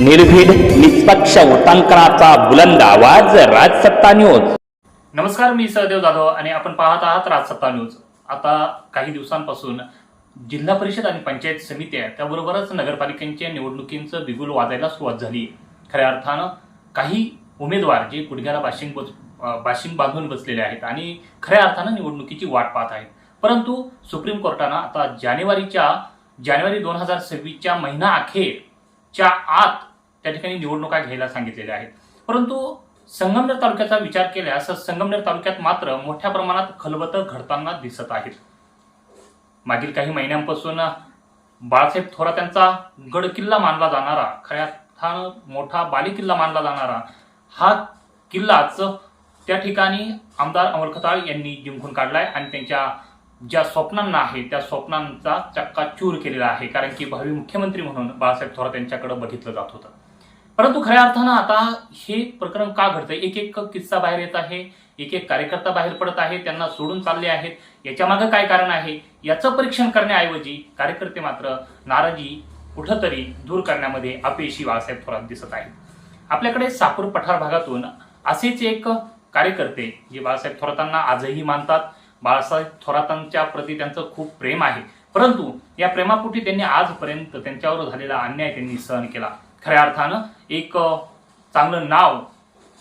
निर्भीड निष्पक्ष उटांकनाचा बुलंद आवाज राजसत्ता न्यूज. नमस्कार मी सहदेव जाधव आणि आपण पाहत आहात राजसत्ता न्यूज. आता काही दिवसांपासून जिल्हा परिषद आणि पंचायत समित्या त्याबरोबरच नगरपालिकांच्या निवडणुकींचं बिगुल वाजायला सुरुवात झाली. खऱ्या अर्थानं काही उमेदवार जे गुडघ्याला बाशिंग बस बाशिंग बांधून बसलेले आहेत आणि खऱ्या अर्थानं निवडणुकीची वाट पाहत आहेत. परंतु सुप्रीम कोर्टानं आता जानेवारीच्या जानेवारी दोन हजार सव्वीसच्या महिना अखेरच्या आत त्या ठिकाणी निवडणुका घ्यायला सांगितलेल्या आहेत. परंतु संगमनेर तालुक्याचा विचार केल्यास संगमनेर तालुक्यात मात्र मोठ्या प्रमाणात खलबतं घडताना दिसत आहेत. मागील काही महिन्यांपासून बाळासाहेब थोरात यांचा गड किल्ला मानला जाणारा खऱ्या हा मोठा बालेकिल्ला मानला जाणारा हा किल्लाच त्या ठिकाणी आमदार अमर खताळ यांनी जिंकून काढलाय आणि त्यांच्या ज्या स्वप्नांना आहे त्या स्वप्नांचा चक्काचूर केलेला आहे. कारण की भावी मुख्यमंत्री म्हणून बाळासाहेब थोरात यांच्याकडे बघितलं जात होतं. परंतु खऱ्या अर्थानं आता हे प्रकरण का घडतंय? एक एक किस्सा बाहेर येत आहे एक एक कार्यकर्ता बाहेर पडत आहे त्यांना सोडून चालले आहेत. याच्या मागे काय कारण आहे? याचं परीक्षण करण्याऐवजी कार्यकर्ते मात्र नाराजी कुठंतरी दूर करण्यामध्ये अपयशी बाळासाहेब थोरात दिसत आहेत. आपल्याकडे सापूर पठार भागातून असेच एक कार्यकर्ते जे बाळासाहेब थोरातांना आजही मानतात. बाळासाहेब थोरातांच्या प्रती त्यांचं खूप प्रेम आहे. परंतु या प्रेमापोटी त्यांनी आजपर्यंत त्यांच्यावर झालेला अन्याय त्यांनी सहन केला. खऱ्या अर्थानं एक चांगलं नाव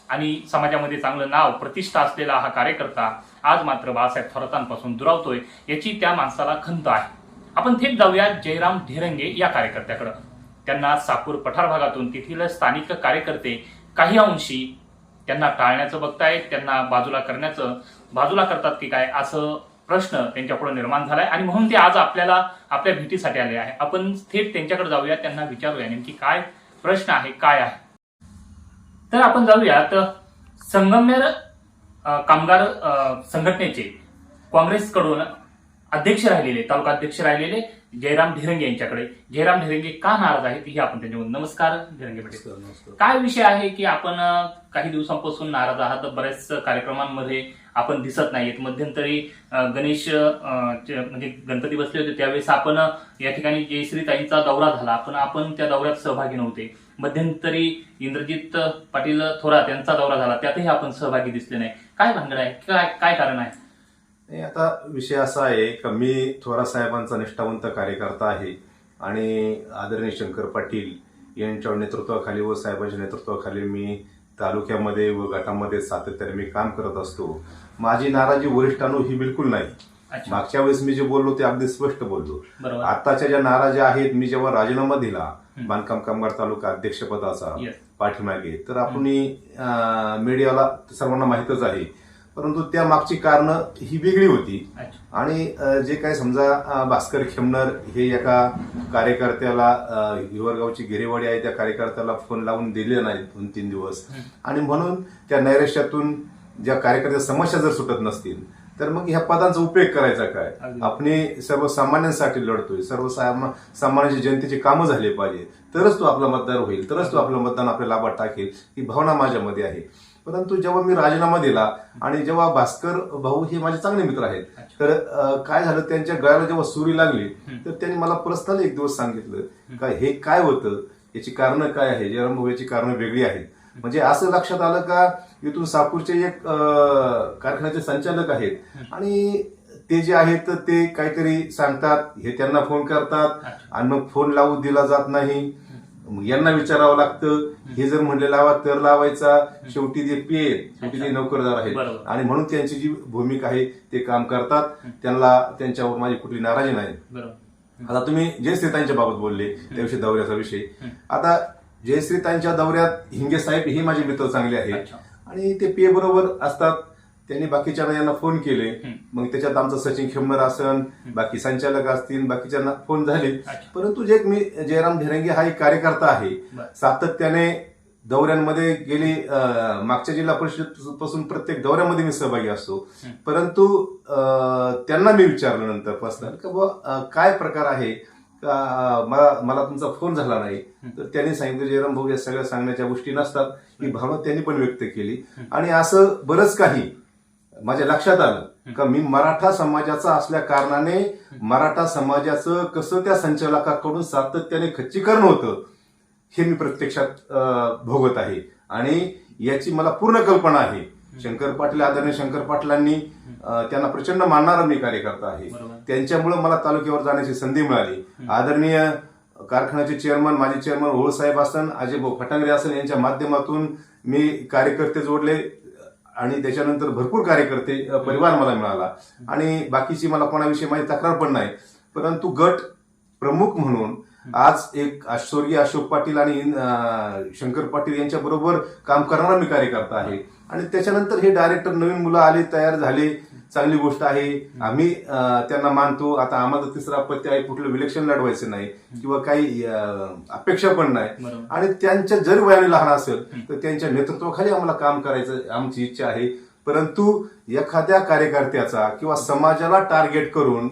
आणि समाजामध्ये चांगलं नाव प्रतिष्ठा असलेला हा कार्यकर्ता आज मात्र बाळासाहेब थोरातांपासून दुरावतोय याची त्या माणसाला खंत आहे. आपण थेट जाऊया जयराम ढेरंगे या कार्यकर्त्याकडं. त्यांना सापूर पठार भागातून तेथील स्थानिक कार्यकर्ते काही अंशी त्यांना टाळण्याचं बघतायत त्यांना बाजूला करण्याचं बाजूला करतात की काय असं प्रश्न त्यांच्यापुढे निर्माण झालाय आणि म्हणून ते आज आपल्याला आपल्या भेटीसाठी आले आहे. आपण थेट त्यांच्याकडे जाऊया त्यांना विचारूया नेमकी काय प्रश्न आहे काय आहे? तर आपण जाऊयात संगमनेर कामगार संघटनेचे काँग्रेसकडून अध्यक्ष राहिलेले तालुका अध्यक्ष राहिलेले जयराम ढिरंगे यांच्याकडे. जयराम ढिरंगे का नाराज आहेत हे आपण त्यांच्याकडून नमस्कार ढिरंगे पाटील. काय विषय आहे की आपण काही दिवसांपासून नाराज आहात बऱ्याच कार्यक्रमांमध्ये आपण दिसत नाहीत. मध्यंतरी गणेश चे- म्हणजे गणपती बसले होते. त्यावेळेस आपण या ठिकाणी जयश्रीताईंचा दौरा झाला. पण आपण त्या दौऱ्यात सहभागी नव्हते. मध्यंतरी इंद्रजित पाटील थोरात यांचा दौरा झाला. त्यातही आपण सहभागी दिसले नाही. काय भांगड आहे? काय काय कारण आहे? आता विषय असा आहे का मी थोरा साहेबांचा निष्ठावंत कार्यकर्ता आहे आणि आदरणीय शंकर पाटील यांच्या नेतृत्वाखाली व साहेबांच्या नेतृत्वाखाली मी तालुक्यामध्ये व गटामध्ये सातत्याने मी काम करत असतो. माझी नाराजी वरिष्ठांनो ही बिलकुल नाही. मागच्या वेळेस मी जे बोललो ते अगदी स्पष्ट बोललो. आताच्या ज्या नाराज्या आहेत मी जेव्हा राजीनामा दिला. बांधकाम कामगार तालुका अध्यक्षपदाचा. पाठीमागे तर आपण मीडियाला सर्वांना माहीतच आहे. परंतु त्या मागची कारणं ही वेगळी होती. आणि जे काय समजा भास्कर खेमनर हे एका कार्यकर्त्याला हिवरगावची गिरेवाडी आहे त्या कार्यकर्त्याला फोन लावून दिले नाही दोन तीन दिवस. आणि म्हणून त्या नैराश्यातून ज्या कार्यकर्त्या समस्या जर सुटत नसतील तर मग ह्या पदांचा उपयोग करायचा काय. आपण सर्वसामान्यांसाठी लढतोय सर्वसामा सामान्य जनतेची कामं झाली पाहिजे तरच तो आपला मतदार होईल तरच तो आपलं मतदान आपल्या लाभात टाकेल ही भावना माझ्यामध्ये आहे परंतु जेव्हा मी राजीनामा दिला आणि जेव्हा भास्कर भाऊ हे माझे चांगले मित्र आहेत. तर काय झालं त्यांच्या गळ्याला जेव्हा सुरी लागली. तर त्यांनी मला पर्सनली एक दिवस सांगितलं का हे काय होतं याची कारणं काय आहे जयराम भाऊ याची कारणं वेगळी आहेत म्हणजे असं लक्षात आलं का इथून साकूरचे एक कारखान्याचे संचालक आहेत. आणि ते जे आहेत ते काहीतरी सांगतात हे त्यांना फोन करतात. आणि मग फोन लावू दिला जात नाही. यांना विचारावं लागतं. हे जर म्हणले लावा तर लावायचा. शेवटी ते पे शेवटी ते नोकरदार आहेत. आणि म्हणून त्यांची जी भूमिका आहे ते काम करतात. त्यांना त्यांच्यावर माझी कुठली नाराजी नाही. आता तुम्ही जयश्रीताईंच्या बाबत बोलले त्या विषयी दौऱ्याचा विषय. आता जयश्रीताईंच्या दौऱ्यात हिंगे साहेब हे माझे मित्र चांगले आहेत. अच्छा. आणि ते पे बरोबर असतात. त्यांनी बाकीच्या यांना फोन केले. मग त्याच्यात आमचं सचिन खेमनर असन बाकी संचालक असतील बाकीच्यांना फोन झाले. अच्छा. परंतु जे मी जयराम ढेरंगे हा एक कार्यकर्ता आहे. बरं. सातत्याने दौऱ्यांमध्ये गेली अं, मागच्या जिल्हा परिषदपासून प्रत्येक दौऱ्यामध्ये मी सहभागी असतो. हं. परंतु अं, त्यांना मी विचारलं नंतर पर्सनल का बुवा, अं, काय प्रकार आहे? का मला मला तुमचा फोन झाला नाही तर त्यांनी सांगितलं जयराम भाऊ या सगळ्या सांगण्याच्या गोष्टी नसतात. ही भावना त्यांनी पण व्यक्त केली. आणि असं बरंच काही माझ्या लक्षात आलं का मी मराठा समाजाचा असल्या कारणाने मराठा समाजाचं कसं त्या संचालकाकडून सातत्याने खच्चीकरण होतं हे मी प्रत्यक्षात भोगत आहे. आणि याची मला पूर्ण कल्पना आहे. शंकर पाटील आदरणीय शंकर पाटलांनी त्यांना प्रचंड मानणारा मी कार्यकर्ता आहे. त्यांच्यामुळे मला तालुक्यावर जाण्याची संधी मिळाली. आदरणीय कारखान्याचे चेअरमन माजी चेअरमन ओळ साहेब असन अजय भाऊ फटांगरे असन यांच्या माध्यमातून मी कार्यकर्ते जोडले आणि त्याच्यानंतर भरपूर कार्यकर्ते परिवार मला मिळाला. आणि बाकीची मला कोणाविषयी माझी तक्रार पण नाही. परंतु गट प्रमुख म्हणून आज एक स्वर्गीय अशोक पाटील आणि शंकर पाटील यांच्या बरोबर काम करणारा मी कार्यकर्ता आहे. आणि त्याच्यानंतर हे डायरेक्टर नवीन मुलं आले तयार झाले. चांगली गोष्ट आहे. आम्ही त्यांना मानतो. आता आम्हाला तिसरा अपत्य आहे कुठलं विलेक्शन लढवायचं नाही किंवा काही अपेक्षा पण नाही. आणि त्यांच्या जरी वयाने लहान असेल तर त्यांच्या नेतृत्वाखाली आम्हाला काम करायचं आमची इच्छा आहे. परंतु एखाद्या कार्यकर्त्याचा किंवा समाजाला टार्गेट करून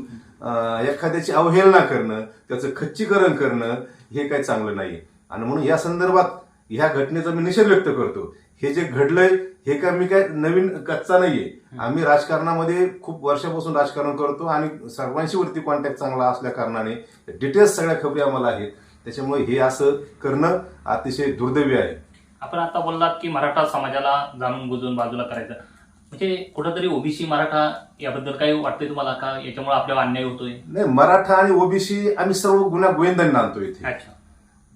एखाद्याची अवहेलना करणं त्याचं खच्चीकरण करणं हे काही चांगलं नाही आणि म्हणून या संदर्भात ह्या घटनेचा मी निषेध व्यक्त करतो. हे जे घडलंय हे काय मी काय नवीन कच्चा नाहीये. आम्ही राजकारणामध्ये खूप वर्षापासून राजकारण करतो आणि सर्वांशी वरती कॉन्टॅक्ट चांगला असल्या कारणाने डिटेल्स सगळ्या खबरी आम्हाला आहेत. त्याच्यामुळे हे असं करणं अतिशय दुर्दैवी आहे. आपण आता बोललात की मराठा समाजाला जाणून बुजून बाजूला करायचं. म्हणजे कुठंतरी ओबीसी मराठा याबद्दल काही वाटतंय तुम्हाला का? याच्यामुळे आपल्याला अन्याय होतोय? नाही मराठा आणि ओबीसी आम्ही सर्व गुन्हा गोविंदांना आणतो इथे. अच्छा.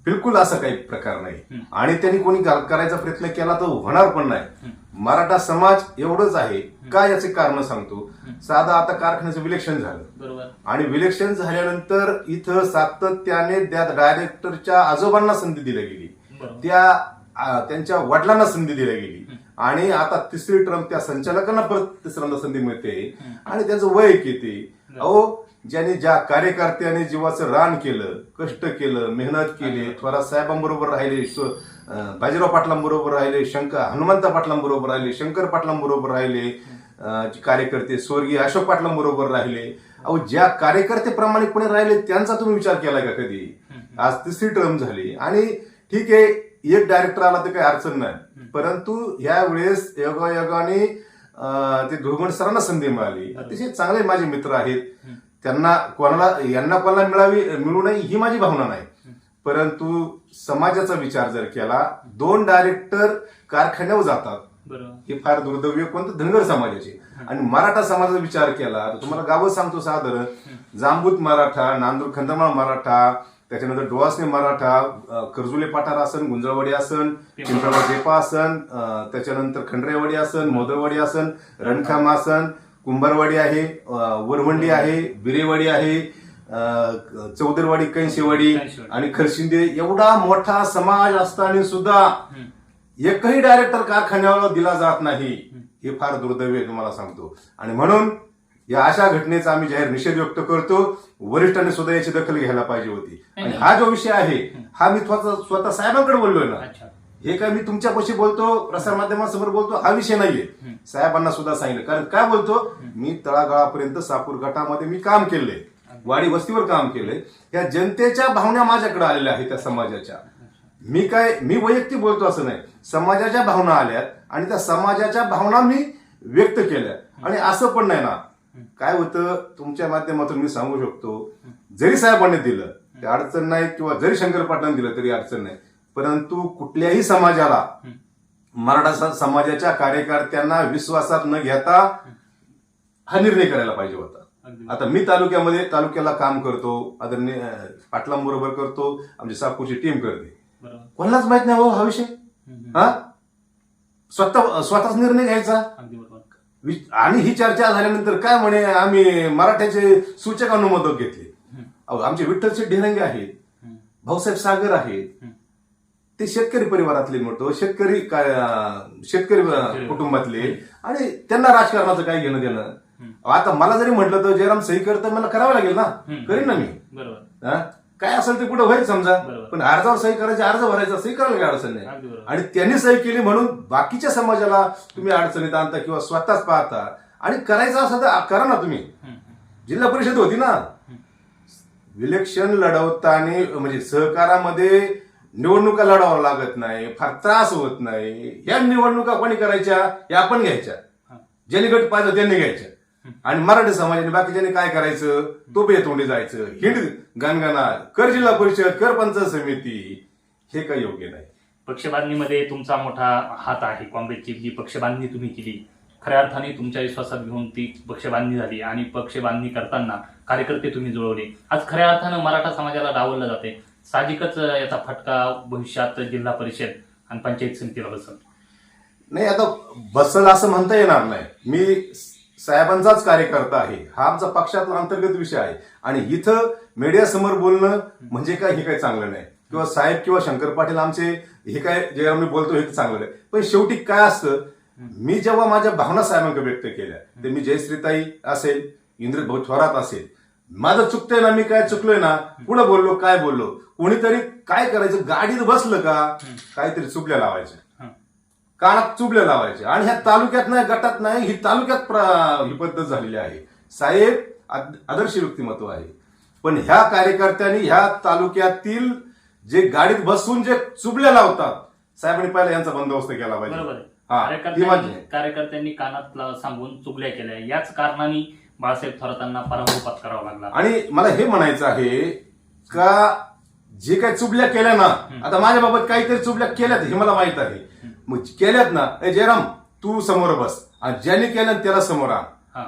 बिलकुल असा काही प्रकार नाही. आणि त्यांनी कोणी करायचा प्रयत्न केला तर होणार पण नाही. मराठा समाज एवढंच आहे का याचे कारण सांगतो? साधा आता कारखान्याचं विलेक्शन झालं. आणि विलेक्शन झाल्यानंतर इथं सातत्याने त्या डायरेक्टरच्या आजोबांना संधी दिली गेली. त्या त्यांच्या वडिलांना संधी दिली गेली. आणि आता तिसरी टर्म त्या संचालकांना परत तिसऱ्यांदा संधी मिळते. आणि त्याचं वय किती अहो ज्याने ज्या कार्यकर्त्याने जीवाचं रान केलं कष्ट केलं मेहनत केली थोरात साहेबांबरोबर राहिले बाजीराव पाटलांबरोबर राहिले शंकर हनुमंत पाटलांबरोबर राहिले शंकर पाटलांबरोबर राहिले कार्यकर्ते स्वर्गीय अशोक पाटलांबरोबर राहिले. अहो ज्या कार्यकर्ते प्रामाणिकपणे राहिले त्यांचा तुम्ही विचार केला का कधी? आज तिसरी टर्म झाली. आणि ठीक आहे एक डायरेक्टर आला तर काही अडचण नाही. परंतु ह्या वेळेस योगायोगाने ते धुळगण सरांना संधी मिळाली. अतिशय चांगले माझे मित्र आहेत. त्यांना कोणाला यांना कोणाला मिळावी मिळू नये ही माझी भावना नाही. परंतु समाजाचा विचार जर केला दोन डायरेक्टर कारखान्यावर जातात. हे फार दुर्दैवी कोणतं? धनगर समाजाचे. आणि मराठा समाजाचा विचार केला तर तुम्हाला गावं सांगतो साधारण जांबूत मराठा नांदूर खंदमाळ मराठा त्याच्यानंतर डोळासने मराठा कर्जुले पाठार आसन गुंजळवाडी आसन पिंपळवाडी टेपा आसन त्याच्यानंतर खंडरेवाडी आसन मोदरवाडी आसन रणखाम आसन कुंभारवाडी आहे वरवंडी आहे बिरेवाडी आहे चौदरवाडी कैंशेवाडी कैंशेवाडी. आणि खरशिंदे एवढा मोठा समाज असताना सुद्धा. एकही डायरेक्टर कारखान्यावर दिला जात नाही हे फार दुर्दैवी आहे तुम्हाला सांगतो. आणि म्हणून या अशा घटनेचा आम्ही जाहीर निषेध व्यक्त करतो. वरिष्ठांनी सुद्धा याची दखल घ्यायला पाहिजे होती. आणि हा जो विषय आहे हा मी स्वतः स्वतः साहेबांकडे बोललोय ना. हे काय मी तुमच्यापाशी बोलतो प्रसार माध्यमांसमोर बोलतो हा विषय नाहीये. साहेबांना सुद्धा सांगितलं. कारण काय बोलतो मी तळागाळापर्यंत सापूर गटामध्ये मी काम केलंय. वाडी वस्तीवर काम केलंय. या जनतेच्या भावना माझ्याकडे आलेल्या आहेत त्या समाजाच्या. मी काय मी वैयक्तिक बोलतो असं नाही. समाजाच्या भावना आल्यात आणि त्या समाजाच्या भावना मी व्यक्त केल्या. आणि असं पण नाही ना. काय होतं तुमच्या माध्यमातून मी सांगू शकतो. जरी साहेबांनी दिलं ते अडचण नाही किंवा जरी शंकर पाटलांनी दिलं तरी अडचण नाही. परंतु कुठल्याही समाजाला मराठा समाजाच्या कार्यकर्त्यांना विश्वासात न घेता हा निर्णय करायला पाहिजे होता. आता मी तालुक्यामध्ये तालुक्याला काम करतो आदरणीय पाटलांबरोबर करतो आमची सापूरची टीम करते. कोणालाच माहीत नाही हो हा विषय. हा स्वतः स्वतःच निर्णय घ्यायचा. आणि ही चर्चा झाल्यानंतर काय म्हणे आम्ही मराठ्याचे सूचक अनुमोदक घेतले. अहो, आमचे विठ्ठलचे ढेरंगे आहेत. भाऊसाहेब सागर आहेत. ते शेतकरी परिवारातले म्हणतो शेतकरी काय शेतकरी कुटुंबातले. आणि त्यांना राजकारणाचं काय घेणं देणं? आता मला जरी म्हटलं तर जयराम सही करतं मला करावं लागेल ना. करीन ना मी. बरोबर? काय असेल ते कुठं होईल समजा. पण अर्जावर सही करायची अर्ज भरायचा सही करायला काय अडचण नाही. आणि त्यांनी सही केली म्हणून बाकीच्या समाजाला तुम्ही अडचणीत आणता किंवा स्वतःच पाहता. आणि करायचं असं तर करा ना तुम्ही. जिल्हा परिषद होती ना. विलेक्शन लढवताना म्हणजे सहकारामध्ये निवडणुका लढावं लागत नाही फार त्रास होत नाही. या निवडणुका कोणी करायच्या? या आपण घ्यायच्या. ज्यांनी गट पाहिजे त्यांनी घ्यायच्या. आणि मराठी समाजाने बाकीच्यांनी काय करायचं? तो तोंडी जायचं. हिंड गणगणा कर जिल्हा परिषद कर पंचायत समिती हे काही योग्य नाही. पक्षबांधणीमध्ये तुमचा मोठा हात आहे. काँग्रेसची जी पक्षबांधणी तुम्ही केली खऱ्या अर्थाने तुमच्या विश्वासात घेऊन ती पक्षबांधणी झाली आणि पक्षबांधणी करताना कार्यकर्ते तुम्ही जुळवले. आज खऱ्या अर्थानं मराठा समाजाला डावललं जाते. साहजिकच याचा फटका भविष्यात जिल्हा परिषद आणि पंचायत समितीला बसल. नाही आता बसल असं म्हणता येणार नाही. मी साहेबांचाच कार्यकर्ता आहे. हा आमचा पक्षातला अंतर्गत विषय आहे. आणि इथं मीडियासमोर बोलणं म्हणजे काय हे काही चांगलं नाही. किंवा साहेब किंवा शंकर पाटील आमचे हे काय जे आम्ही बोलतो हे चांगलं नाही. पण शेवटी काय असतं मी जेव्हा माझ्या भावना साहेबांकडे व्यक्त केल्या ते मी जयश्रीताई असेल इंद्रित भाऊ थोरात असेल माझं चुकतंय ना मी काय चुकलोय ना कुठं बोललो काय बोललो? कोणीतरी काय करायचं गाडीत बसलं का काहीतरी चुकल्या लावायचं. कानात चुबल्या लावायचे. आणि ह्या तालुक्यात नाही गटात नाही ही तालुक्यात ही पद्धत झालेली आहे. साहेब आद- आदर्श व्यक्तिमत्व आहे. पण ह्या कार्यकर्त्यांनी ह्या तालुक्यातील जे गाडीत बसून जे चुबल्या लावतात साहेबांनी पहिला यांचा बंदोबस्त केला पाहिजे. कार्यकर्त्यांनी. कार्यकर्त्यांनी कानात सांगून चुगल्या केल्या. याच कारणाने बाळासाहेब थोरातांना पराभव पत्करावा लागला. आणि मला हे म्हणायचं आहे का जे काही चुबल्या केल्या ना आता माझ्या बाबत काहीतरी चुबल्या केल्यात हे मला माहीत आहे. मग केल्यात ना ए जयराम तू समोर बस. आणि ज्यांनी केलं त्याला समोर. आण.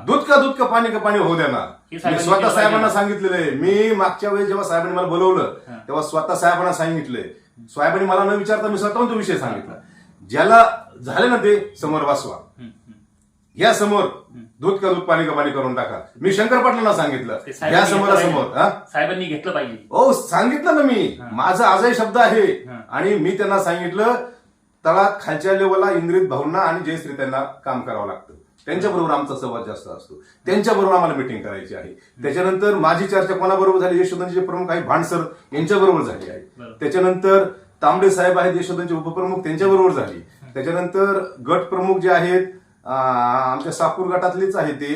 दूध का दूध का पाणी का पाणी होऊ देणार हे मी स्वतः साहेबांना. सांगितलेलं आहे. मी मागच्या वेळेस जेव्हा साहेबांनी मला बोलवलं. तेव्हा स्वतः साहेबांना सांगितलंय. साहेबांनी मला न विचारता मी स्वतःहून तो विषय सांगितला. ज्याला झाले ना ते समोर बसवा. या समोर दूध का दूध पाणी का पाणी करून टाका. मी शंकर पाटलांना सांगितलं. या साहेबांनी समोर घेतलं समोर पाहिजे. हा? साहेबांनी घेतलं पाहिजे. हो सांगितलं ना मी. माझा आजही शब्द आहे. आणि मी त्यांना सांगितलं तळात खालच्या लेवलला इंद्रित भाऊंना आणि जयश्री त्यांना काम करावं लागतं. त्यांच्याबरोबर आमचा संवाद जास्त असतो. त्यांच्याबरोबर आम्हाला मिटिंग करायची आहे. त्याच्यानंतर माझी चर्चा कोणाबरोबर झाली? यशोधनचे प्रमुख आहे भांडसर यांच्याबरोबर झाली आहे. त्याच्यानंतर तांबडे साहेब आहेत यशोधनचे उपप्रमुख त्यांच्याबरोबर झाली. त्याच्यानंतर गट प्रमुख जे आहेत आमच्या साकूर गटातलेच आहे ते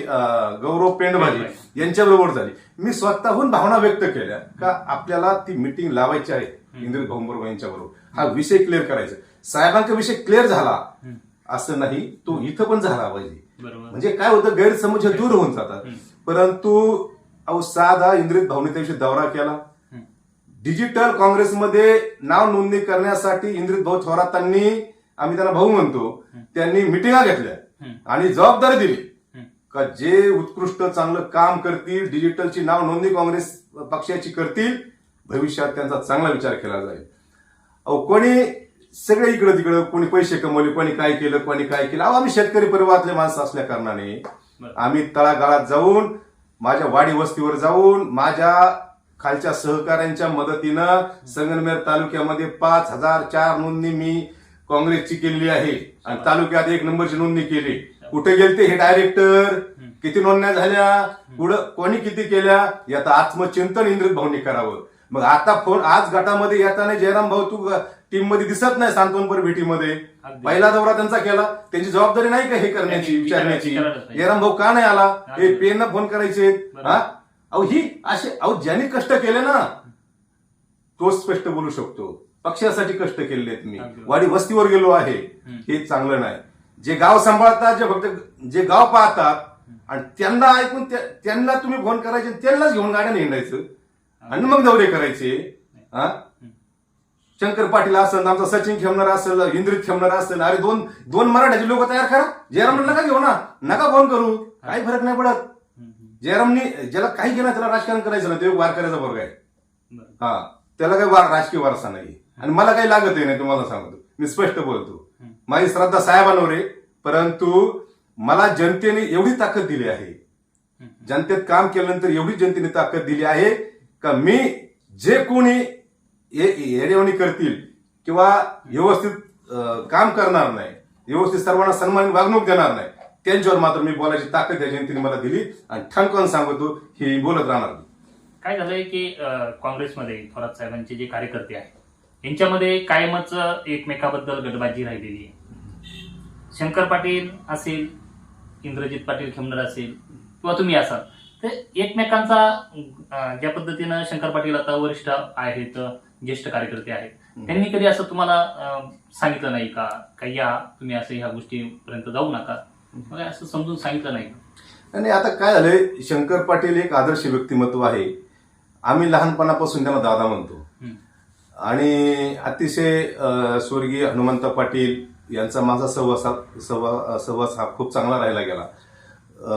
गौरव पेंडभाजी. यांच्याबरोबर झाली. मी स्वतःहून भावना व्यक्त केल्या का आपल्याला ती मिटिंग लावायची आहे इंद्रित भाऊंबरोबर यांच्याबरोबर. हा विषय क्लिअर करायचा. साहेबांचा विषय क्लिअर झाला. असं नाही तो इथं पण झाला पाहिजे. बरोबर. म्हणजे काय होतं गैरसमज दूर होऊन जातात. परंतु अहो साधा इंद्रित भाऊने त्याविषयी दौरा केला. डिजिटल काँग्रेसमध्ये नाव नोंदणी करण्यासाठी इंद्रित भाऊ थोरातांनी आम्ही त्यांना भाऊ म्हणतो त्यांनी मिटिंगा घेतल्या. आणि जबाबदारी दिली. का जे उत्कृष्ट चांगलं काम करतील डिजिटलची नाव नोंदणी काँग्रेस पक्षाची करतील भविष्यात त्यांचा चांगला विचार केला जाईल अहो कोणी सगळे इकडं तिकडं कोणी पैसे कमवले कोणी काय केलं कोणी काय केलं अहो आम्ही शेतकरी परिवारातले माणसं असल्या कारणाने. आम्ही तळागाळात जाऊन माझ्या वाडी वस्तीवर जाऊन माझ्या खालच्या सहकाऱ्यांच्या मदतीनं संगमनेर तालुक्यामध्ये पाच हजार चार नोंदणी मी काँग्रेसची केलेली आहे आणि तालुक्यात एक नंबरची नोंदणी केली. कुठे गेलते हे डायरेक्टर किती नोंदण्या झाल्या? पुढं कोणी किती केल्या? याचं आत्मचिंतन इंद्रित भाऊनी करावं. मग आता फोन आज गटामध्ये येताना जयराम भाऊ तू टीममध्ये दिसत नाही सांत्वनपर भेटीमध्ये. पहिला दौरा त्यांचा केला. त्यांची जबाबदारी नाही का हे करण्याची विचारण्याची. जयराम भाऊ का नाही आला? हे. पेन फोन करायचे. हा? अहो ही असे अहो ज्यांनी कष्ट केले ना तोच स्पष्ट बोलू शकतो. पक्षासाठी कष्ट केलेले आहेत मी. वाडी वस्तीवर गेलो आहे. हे चांगलं नाही. जे गाव सांभाळतात जे फक्त जे गाव पाहतात आणि त्यांना ऐकून त्या- त्यांना तुम्ही फोन करायचे त्यांनाच घेऊन गाड्याने हिंडायचं आणि मग दौरे करायचे हा? शंकर पाटील असेल आमचा सचिन खेमणार असेल इंद्रित खेमणार असेल अरे दोन दोन मराठ्याचे लोक तयार करा. जयराम नका घेऊ ना. नका फोन करू. काही फरक नाही पडत. जयरामनी ज्याला काही केलं त्याला राजकारण करायचं ना ते वारकऱ्याचा वर्ग आहे. हा. त्याला काही वार- राजकीय वारसा नाही आणि मला काही लागत नाही तुम्हाला सांगतो. मी स्पष्ट बोलतो. माझी श्रद्धा साहेबांवर आहे परंतु मला जनतेने एवढी ताकद दिली आहे. जनतेत काम केल्यानंतर एवढी जनतेने ताकद दिली आहे का मी जे कोणी येडेवणी करतील किंवा व्यवस्थित काम करणार नाही व्यवस्थित सर्वांना सन्मान वागणूक देणार नाही त्यांच्यावर मात्र मी बोलायची ताकद या जनतेने मला दिली आणि ठणकावून सांगतो हे बोलत राहणार काय झालंय की काँग्रेसमध्ये थोरात साहेबांचे जे कार्यकर्ते आहेत यांच्यामध्ये कायमच एकमेकाबद्दल गटबाजी राहिलेली आहे. शंकर पाटील असेल इंद्रजित पाटील खेमनर असेल किंवा तुम्ही असाल तर एकमेकांचा ज्या पद्धतीनं शंकर पाटील आता वरिष्ठ आहेत ज्येष्ठ कार्यकर्ते आहेत त्यांनी कधी असं तुम्हाला सांगितलं नाही का का या तुम्ही असं ह्या गोष्टीपर्यंत जाऊ नका? मग असं समजून सांगितलं नाही. का आणि आता काय झालंय शंकर पाटील एक आदर्श व्यक्तिमत्व आहे. आम्ही लहानपणापासून त्यांना दादा म्हणतो. आणि अतिशय स्वर्गीय हनुमंत पाटील यांचा माझा सहवास हा- सहवा सहवास हा खूप चांगला राहिला गेला.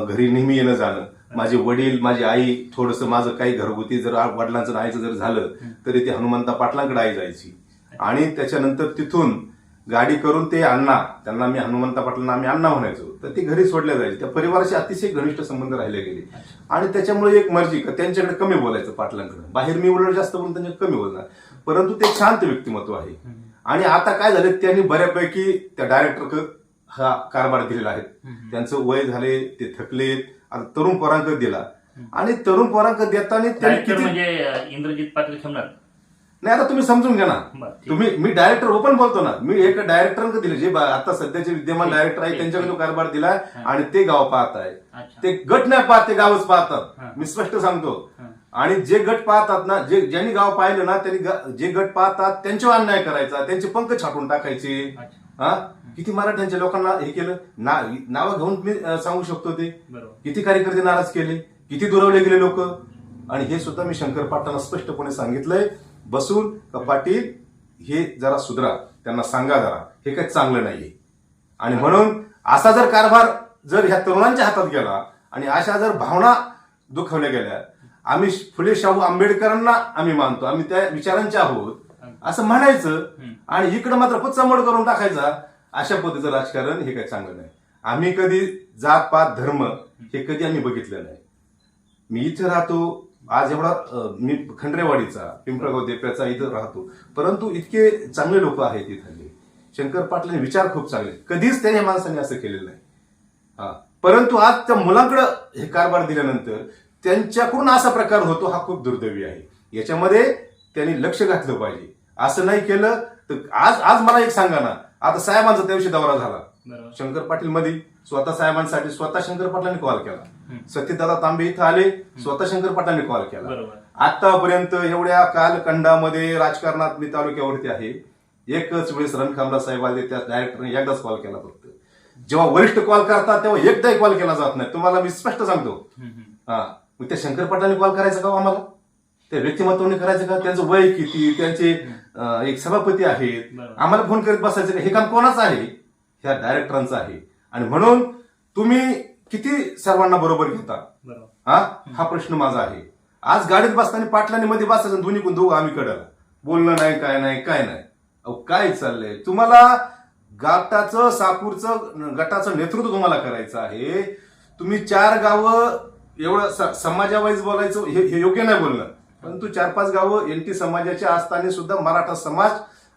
घरी नेहमी येणं जाणं माझे वडील माझी आई थोडंसं माझं काही घरगुती जर वडिलांचं आणि आईचं जर झालं तरी ते हनुमंता पाटलांकडे आई जायची. आणि त्याच्यानंतर तिथून गाडी करून ते अण्णा त्यांना मी हनुमंता पाटलांना आम्ही अण्णा म्हणायचो तर ते घरी सोडल्या जायचे. त्या परिवाराशी अतिशय घनिष्ठ संबंध राहिले गेले. आणि त्याच्यामुळे एक मर्जी का त्यांच्याकडे कमी बोलायचं पाटलांकडे. बाहेर मी उलट जास्त बोलून त्यांच्या कमी बोलणार. परंतु ते शांत व्यक्तिमत्व आहे. आणि आता काय झालं त्यांनी बऱ्यापैकी त्या डायरेक्टर हा कारभार दिलेला आहे. त्यांचं वय झाले ते थकलेत आता तरुण पोरांक दिला. आणि तरुण पोरांक देताना त्यांनी डायरेक्टर म्हणजे इंद्रजित पाटील खेमणार. नाही आता तुम्ही समजून घ्या ना. तुम्ही मी डायरेक्टर ओपन बोलतो ना. मी एक डायरेक्टरांकडे दिले जे आता सध्याचे विद्यमान डायरेक्टर आहे त्यांच्याकडे कारभार दिला. आणि ते गाव पाहत आहे. ते गट नाही पाहत ते गावच. पाहतात. मी स्पष्ट सांगतो. आणि जे गट पाहतात ना जे ज्यांनी गाव पाहिलं ना त्यांनी जे गट पाहतात त्यांच्यावर अन्याय करायचा त्यांचे पंख छाटून टाकायचे. हा? किती मराठ्यांच्या लोकांना हे केलं? ना नावं घेऊन मी सांगू शकतो ते. किती कार्यकर्ते नाराज केले? किती दुरावले गेले लोक? आणि हे सुद्धा मी शंकर पाटलांना स्पष्टपणे सांगितलंय. बसून का पाटील हे जरा सुधरा. त्यांना सांगा जरा. हे काही चांगलं नाहीये. आणि म्हणून असा जर कारभार जर ह्या तरुणांच्या हातात गेला आणि अशा जर भावना दुखवल्या गेल्या आम्ही फुले शाहू आंबेडकरांना आम्ही मानतो. आम्ही त्या विचारांचे आहोत. असं म्हणायचं. आणि इकडं मात्र पुच्चामोड करून टाकायचा अशा पद्धतीचं राजकारण हे काही चांगलं नाही. आम्ही कधी जात पात धर्म हे कधी आम्ही बघितलं नाही. मी इथे राहतो आज एवढा मी खंडरेवाडीचा पिंपळगाव देप्याचा इथं राहतो. परंतु इतके चांगले लोक आहेत इथले. शंकर पाटलांचे विचार खूप चांगले कधीच त्या माणसाने असं केलेलं नाही. हा. परंतु आज त्या मुलांकडे हे कारभार दिल्यानंतर त्यांच्याकडून असा प्रकार होतो हा खूप दुर्दैवी आहे. याच्यामध्ये त्यांनी लक्ष घातलं पाहिजे. असं नाही केलं तर आज आज मला एक सांगा ना. आता साहेबांचा त्या दिवशी दौरा झाला. शंकर पाटील मध्ये स्वतः साहेबांसाठी स्वतः शंकर पाटलांनी कॉल. केला. सत्यदादा तांबे इथं आले स्वतः शंकर पाटलांनी कॉल. केला आतापर्यंत एवढ्या कालखंडामध्ये राजकारणात मी तालुक्यावरती आहे. एकच वेळेस रणखांबला साहेब आले त्या डायरेक्टरने एकदाच कॉल केला फक्त. जेव्हा वरिष्ठ कॉल करतात तेव्हा एकदाही कॉल केला जात नाही. तुम्हाला मी स्पष्ट सांगतो. हा. मग त्या शंकर पाटलांनी कॉल करायचा का हो आम्हाला? त्या व्यक्तिमत्वाने करायचं का? त्यांचं वय किती? त्यांचे अं, एक सभापती आहेत. बरोबर. आम्हाला फोन करत बसायचं का? हे काम कोणाचं आहे? ह्या डायरेक्टरांचं आहे. आणि म्हणून तुम्ही किती सर्वांना बरोबर घेता? बरोबर. हा? हा प्रश्न माझा आहे. आज गाडीत बसताना पाटलांनी मध्ये बसायचं दोन्ही कोण दोघं आम्ही कडला बोलणं नाही काय नाही काय नाही. अहो काय चाललंय? तुम्हाला गटाचं साकूरचं गटाचं नेतृत्व तुम्हाला करायचं आहे. तुम्ही चार गावं एवढं समाजावाईज बोलायचं हे योग्य नाही बोलणं. परंतु चार पाच गावं एन टी समाजाच्या असताना सुद्धा मराठा समाज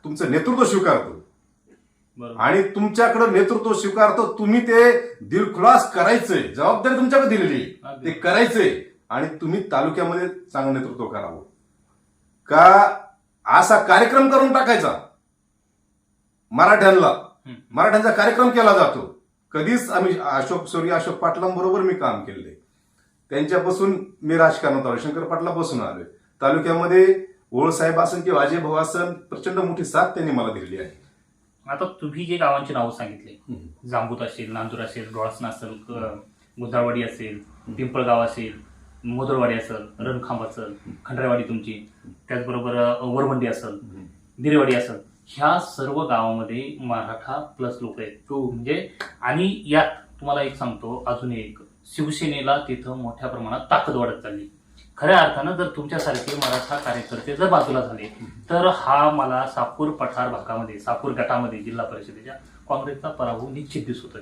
तुमचं नेतृत्व स्वीकारतो. आणि तुमच्याकडे नेतृत्व स्वीकारतो तुम्ही ते दिलखुलास करायचंय. जबाबदारी तुमच्याकडे दिलेली. ते करायचंय. आणि तुम्ही तालुक्यामध्ये चांगलं नेतृत्व करावं. का असा कार्यक्रम करून टाकायचा? मराठ्यांना. मराठ्यांचा कार्यक्रम केला जातो. कधीच आम्ही अशोक स्वर्गीय अशोक पाटलांबरोबर मी काम केलेलं त्यांच्यापासून मी राजकारणात आलो शंकर पाटलापासून आलोय. तालुक्यामध्ये ओळ साहेब असन किंवा अजय भाऊ असन प्रचंड मोठी साथ त्यांनी मला दिलेली आहे. आता तुम्ही जे गावांची नावं सांगितले जांबूत असेल नांदूर असेल डोळसना असेल गुंजाळवाडी असेल पिंपळगाव असेल मोदरवाडी असेल रणखांब असेल खंडरेवाडी तुमची त्याचबरोबर वरवंडी असेल दिरेवाडी असेल ह्या सर्व गावामध्ये मराठा प्लस लोक आहेत. हो. म्हणजे आणि यात तुम्हाला एक सांगतो अजून एक शिवसेनेला तिथं मोठ्या प्रमाणात ताकद वाढत चालली. खऱ्या अर्थानं जर तुमच्यासारखे मराठा कार्यकर्ते जर बाजूला झाले तर हा मला सापूर पठार भागामध्ये सापूर गटामध्ये जिल्हा परिषदेच्या काँग्रेसचा पराभव निश्चित दिसतोय.